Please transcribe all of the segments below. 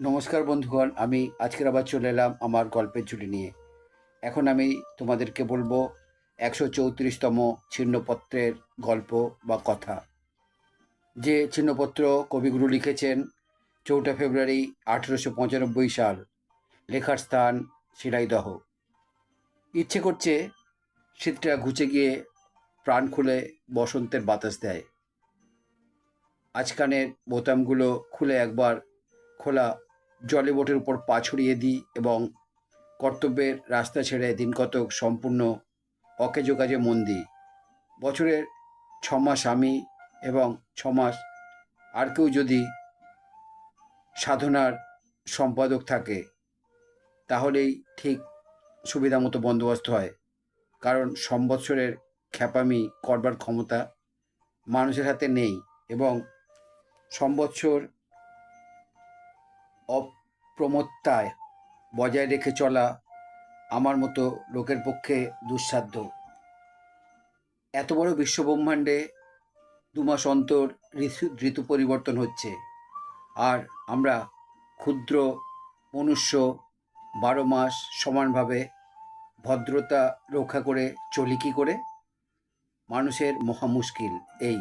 নমস্কার বন্ধুগণ, আমি আজকের আবার চলে এলাম আমার গল্পের ঝুলি নিয়ে। এখন আমি তোমাদেরকে বলব একশো চৌত্রিশতম ছিন্নপত্রের গল্প বা কথা। যে ছিন্নপত্র কবিগুরু লিখেছেন চৌঠা ফেব্রুয়ারি আঠেরোশো পঁচানব্বই সাল, লেখার স্থান শিলাইদহ। ইচ্ছে করছে শীতটা ঘুচে গিয়ে প্রাণ খুলে বসন্তের বাতাস দেয়। আজকানের বোতামগুলো খুলে একবার খোলা জলে বোটের উপর পা ছড়িয়ে দিই এবং কর্তব্যের রাস্তা ছেড়ে দিনকতক সম্পূর্ণ অকেজো কাজে মন দিই। বছরের ছমাস আমি এবং ছমাস আর কেউ যদি সাধনার সম্পাদক থাকে, তাহলেই ঠিক সুবিধা মতো বন্দোবস্ত হয়। কারণ সম্বৎসরের খ্যাপামি করবার ক্ষমতা মানুষের হাতে নেই এবং সম্বৎসর অপ্রমত্তায় বজায় রেখে চলা আমার মতো লোকের পক্ষে দুঃসাধ্য। এত বড় বিশ্বব্রহ্মাণ্ডে দু মাস অন্তর ঋতু ঋতু পরিবর্তন হচ্ছে। আর আমরা ক্ষুদ্র মনুষ্য বারো মাস সমানভাবে ভদ্রতা রক্ষা করে চলি কী করে? মানুষের মহা মুশকিল এই।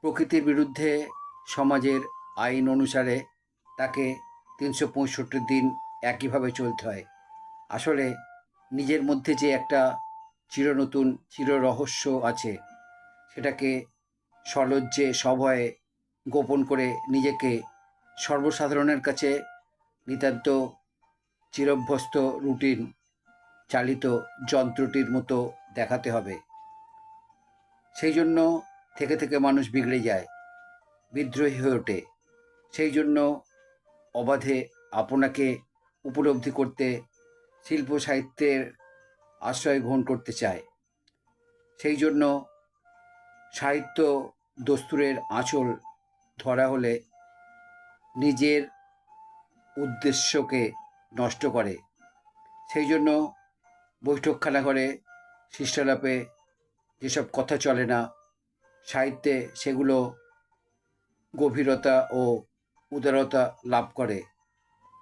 প্রকৃতির বিরুদ্ধে সমাজের আইন অনুসারে তাকে তিনশো পঁয়ষট্টি দিন একইভাবে চলতে হয়। আসলে নিজের মধ্যে যে একটা চিরনতুন চির রহস্য আছে, সেটাকে সলজ্জে, সভয়ে গোপন করে নিজেকে সর্বসাধারণের কাছে নিতান্ত চিরভ্যস্ত রুটিন চালিত যন্ত্রটির মতো দেখাতে হবে। সেই জন্য থেকে থেকে মানুষ বিগড়ে যায়, বিদ্রোহী হয়ে ওঠে। সেই জন্য অবাধে আপনাকে উপলব্ধি করতে শিল্প সাহিত্যের আশ্রয় গ্রহণ করতে চায়। সেই জন্য সাহিত্য দস্তুরের আঁচল ধরা হলে নিজের উদ্দেশ্যকে নষ্ট করে। সেই জন্য বৈঠকখানা ঘরে শিষ্টালাপে যেসব কথা চলে না, সাহিত্যে সেগুলো গভীরতা ও উদারতা লাভ করে।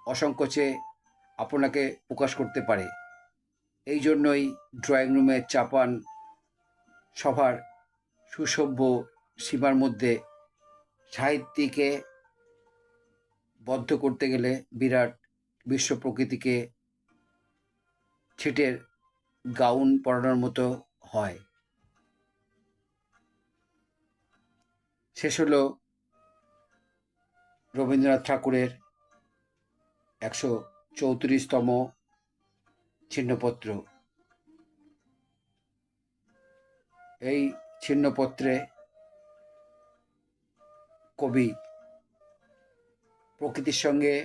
অসংকোচে আপনাকে প্রকাশ করতে পারে। এই জন্যই ড্রয়িং রুমে চাপান সভার সুসভ্য সীমার মধ্যে সাহিত্যিকে বদ্ধ করতে গেলে বিরাট বিশ্ব প্রকৃতিকে ছিটের গাউন পরানোর মতো হয়। শেষ হলো রবীন্দ্রনাথ ঠাকুরের একশো চৌত্রিশতম ছিন্নপত্র। এই ছিন্নপত্রে কবি প্রকৃতির সঙ্গে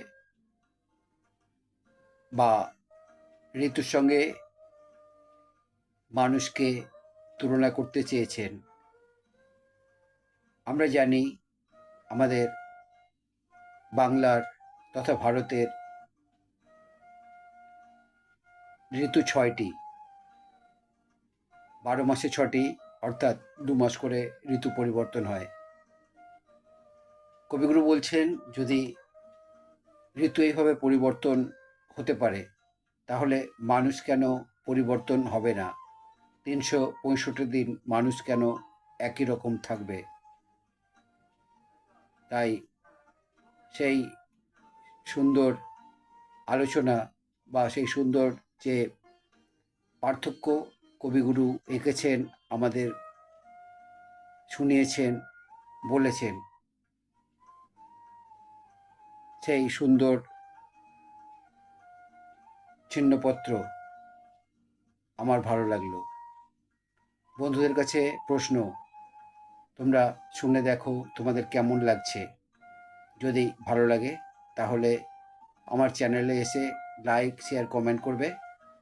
বা ঋতুর সঙ্গে মানুষকে তুলনা করতে চেয়েছেন। আমরা জানি আমাদের বাংলার তথা ভারতের ঋতু ছয়টি। বারো মাসে ছটি অর্থাৎ দু মাস করে ঋতু পরিবর্তন হয়। কবিগুরু বলছেন, যদি ঋতু এইভাবে পরিবর্তন হতে পারে, তাহলে মানুষ কেন পরিবর্তন হবে না? তিনশো পঁয়ষট্টি দিন মানুষ কেন একই রকম থাকবে? তাই সেই সুন্দর আলোচনা বা সেই সুন্দর যে পার্থক্য কবিগুরু এঁকেছেন, আমাদের শুনিয়েছেন, বলেছেন, সেই সুন্দর চিহ্নপত্র আমার ভালো লাগল। বন্ধুদের কাছে প্রশ্ন, তোমরা শুনে দেখো তোমাদের কেমন লাগছে। যদি ভালো লাগে, তাহলে আমার চ্যানেলে এসে লাইক, শেয়ার, কমেন্ট করবে।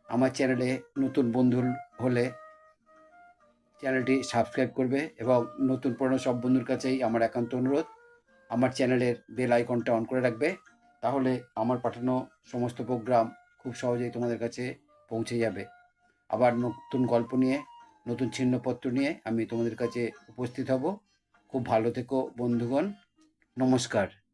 আমার চ্যানেলে নতুন বন্ধু হলে চ্যানেলটি সাবস্ক্রাইব করবে এবং নতুন পুরনো সব বন্ধুর কাছেই আমার একান্ত অনুরোধ, আমার চ্যানেলের বেল আইকনটা অন করে রাখবে। তাহলে আমার পাঠানো সমস্ত প্রোগ্রাম খুব সহজেই তোমাদের কাছে পৌঁছে যাবে। আবার নতুন গল্প নিয়ে, নতুন ছিন্নপত্র নিয়ে আমি তোমাদের কাছে উপস্থিত হব। খুব ভালো থেকো বন্ধুগণ। নমস্কার।